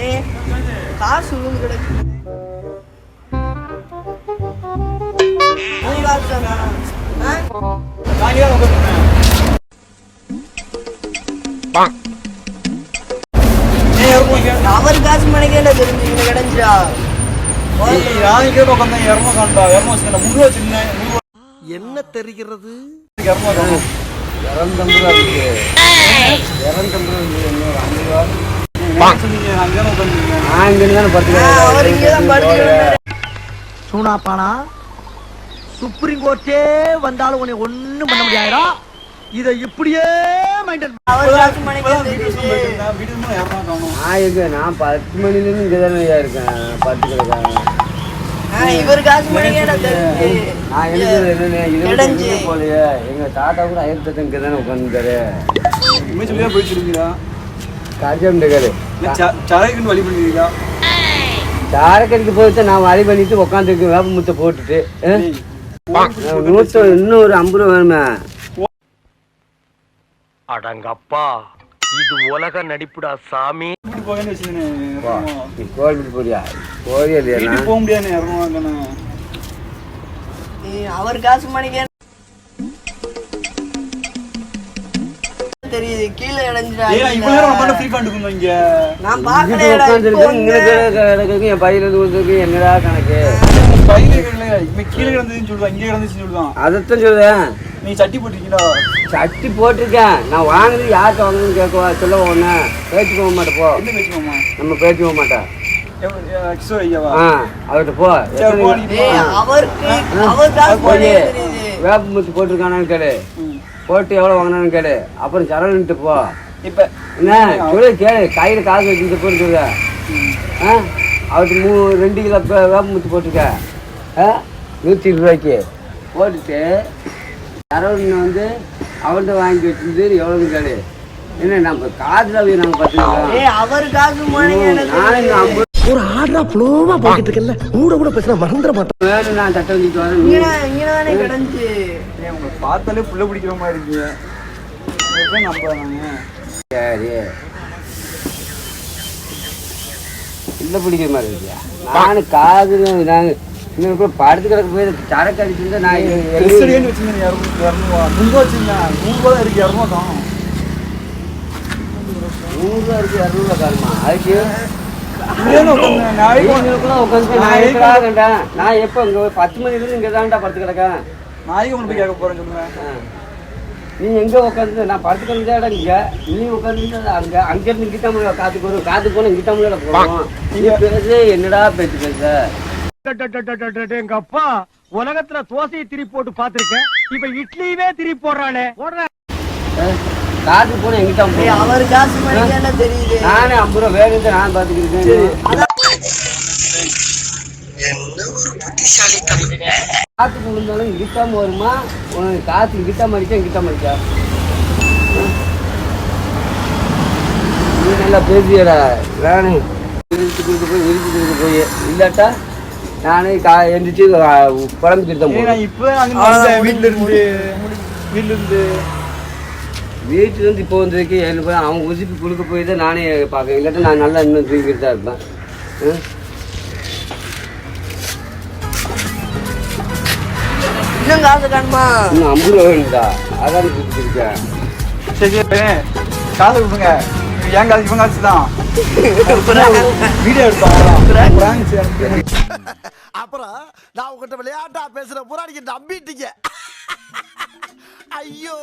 ஏய், காசு விழுந்து கிடக்கு அவர் காசு மணிக்கே தெரிஞ்சு முந்நூறு என்ன தெரிகிறது? இங்கதான் சூனாப்பானா? சுப்ரீம் கோர்ட்டே வந்தாலும் உன்னை ஒண்ணும் பண்ண முடியாதா இதை இப்படியே நான் பத்து மணிலேருந்து இங்கே தானே இருக்கேன். பத்து கிடக்கேன் ஆ, இவர் காசு கிடைஞ்சு. எங்கே போலையே எங்கள் தாத்தா கூட ஆயிரத்தி இங்கே தானே உட்காந்துருக்காரு சொல்லியா போயிட்டு இருக்கீங்களா காஜம் இருக்காரு சரக்குன்னு வழி பண்ணுவீங்களா சாரக்கடிக்கு போயிட்டு நான் வழி பண்ணிட்டு உட்காந்துருக்கேன் வேப்ப முத்தை போட்டுட்டு? நூற்று இன்னும் ஒரு ஐம்பது ரூபா வேணுமே. அடங்கப்பா இது உலக நடிப்புடா சாமி. கோவில் போறியா? போறியா இல்லையா போக முடியாது இரநூறு தானே ஏய், அவர் காசு மணிக்கே தெரியுது கீழே இடைஞ்சிடா நான் கிடக்கு என் பையில இருந்து என்னடா கணக்கு? அதைத்தான் சொல்லுவேன். நீ சட்டி போட்டிருக்கீங்களா சட்டி போட்டிருக்கேன். நான் வாங்குறது யார்கிட்ட வாங்குறதுன்னு கேட்கவா? சொல்ல ஒன்று பேச்சு போக மாட்டேன் போ. நம்ம பேச்சு போக மாட்டேன். அவர்கிட்ட போ. சரி, போ, எத்தனை- நீ ஏய் அவருக்கு அவர் காசு போய் மணிக்கே தெரியுது வேப்ப முத்து போட்டிருக்கானான்னு கேளு. ம். போட்டு எவ்வளோ வாங்கினான்னு கேளு. அப்புறம் சரவணிட்டு போ. இப்ப என்ன? சொல்லு கேளு. கையில் காசு வச்சுட்டு சொல்லு ஆ? அவருக்கு மூ ரெண்டு கிலோ பே- வேப்ப முத்து போட்டிருக்க. ஆ? நூற்றி இருபது ரூபாய்க்கு. போட்டுட்டு சரவணன் வந்து அவன்கிட்ட வாங்கி வச்சிருந்து எவ்வளோன்னு கேளு. என்ன நம்ம காதில் நாங்கள் பார்த்துக்கலாம் அவர் காசு இந்த ஐம்பது ஒரு ஆர்டரா ஃப்ளோவா போய்கிட்டு இருக்கல கூட கூட பேசினா மறந்துட மாட்டேன். வேணும் நான் தட்டை வச்சுட்டு வரேன் இங்கே இங்கதானே கிடந்துச்சு ஏன் உங்களை பார்த்தாலே புள்ள பிடிக்கிற மாதிரி இருக்கீங்க எப்படி நம்புறாங்க? சரி. இல்லை பிடிக்கிற மாதிரி இருக்கியா? நானும் காது இன்னும் கூட படுத்து கிடக்க போய் சரக்கு அடிச்சிருந்தா நான் கிறிஸ்டடியன் வச்சுருந்தேன் இரநூறு இரநூறுவா முந்நூறு வச்சுருந்தேன் நூறுரூவா தான் இருக்கு இரநூறுவா தான். நூறுரூவா இருக்கு இரநூறுவா காணுமா? அதுக்கு நான் எப்போ இங்கே பத்து மணிலேருந்து இங்கே தான்டா படுத்து கிடக்கேன். நாளைக்கு போய் கேட்க சொல்லுவேன். நீ எங்கே உட்காந்து நான் படுத்து கிடந்தா இங்கே. நீ உட்காந்து அங்கே. அங்கேருந்து இங்கிட்ட முடியல காத்துக்கு வரும் காத்துக்கு போனால் இங்கிட்ட முடியல போவோம் நீ பேசு என்னடா பேச்சு பேச. எங்க அப்பா உலகத்துல தோசையை திருப்பி போட்டு பாத்திருக்கேன் இப்ப இட்லியவே திருப்பி போடுறானே போடுற காத்துக்கு போனால் எங்கிட்ட அவர் காசு மணிக்கே தெரியுது? நானே ஐம்பது ரூபா வேணுங்க நான் பார்த்துக்கிட்டு காத்துக்கு விழுந்தாலும் இங்கிட்டாம வருமா? உனக்கு காத்து இங்கிட்டாம அடிச்சா இங்கிட்டாம அடிச்சா நீ நல்லா பேசியடா நானே விரிச்சு கொடுக்க போய் விரிச்சு கொடுக்க போய். இல்லாட்டா நானே கா எந்திரிச்சு தான் நான் இப்போ வீட்டில் இருந்து. வீட்டில் இருந்து. வீட்டுல இருந்து இப்போ வந்ததுக்கு பேர் அவங்க உசுப்பி கொடுக்க போய் தான் நானே பார்க்க இல்லாட்டா நான் நல்லா இன்னும் தூங்கிட்டு தான் இருப்பேன்? இன்னும் காசு காணுமா? இன்னும் ஐம்பது ரூபா வேணும்டா. அதான் கொடுத்துருக்கேன். சரி சரி காசை கொடுங்க. என் காசு? இவன் காசு தான். வீடியோ எடுத்தோம் அப்புறம் நான் உங்ககிட்ட விளையாட்டா பேசுற புறாடிக்கு நம்பிட்டீங்க. ஐயோ.